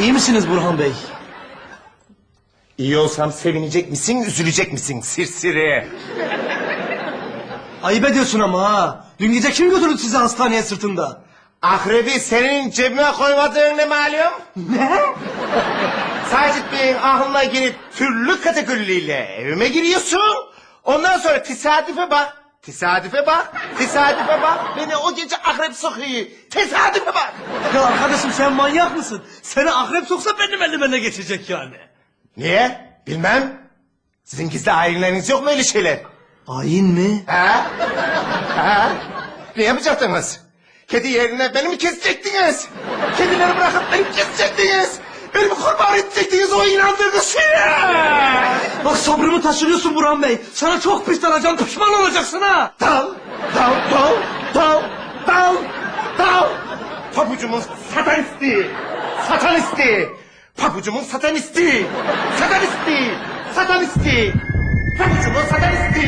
İyi misiniz Burhan Bey? İyi olsam sevinecek misin, üzülecek misin sirsiri? Ayıp ediyorsun ama ha. Dün gece kim götürdü sizi hastaneye sırtında? Akrebi senin cebime koymadığın ne malum? Ne? Sacit Bey'in aklına girip türlü kategoriyle evime giriyorsun. Ondan sonra tesadüfe bak. Tesadüfe bak. Tesadüfe bak. Beni o gece akrep sokuyor. Tesadüfe bak. Ya arkadaşım sen manyak mısın? Seni akrep soksa benim elime geçecek yani. Niye? Bilmem. Sizin gizli aileleriniz yok mu öyle şeyler? Ayin mi? Ha? Ha? Ne yapacaktınız? Kedi yerine beni mi kesecektiniz? Kedileri bırakıp beni kesecektiniz. Beni mi kurban edecektiniz o inandırdı seni? Bak sabrımı taşırıyorsun Burhan Bey. Sana çok pis dalacağım pişman olacaksın ha. Dal, dal, dal, dal, dal, dal. Pabucumun satanisti, satanisti. Pabucumun satanisti, satanisti, satanisti. Pabucumun satanisti,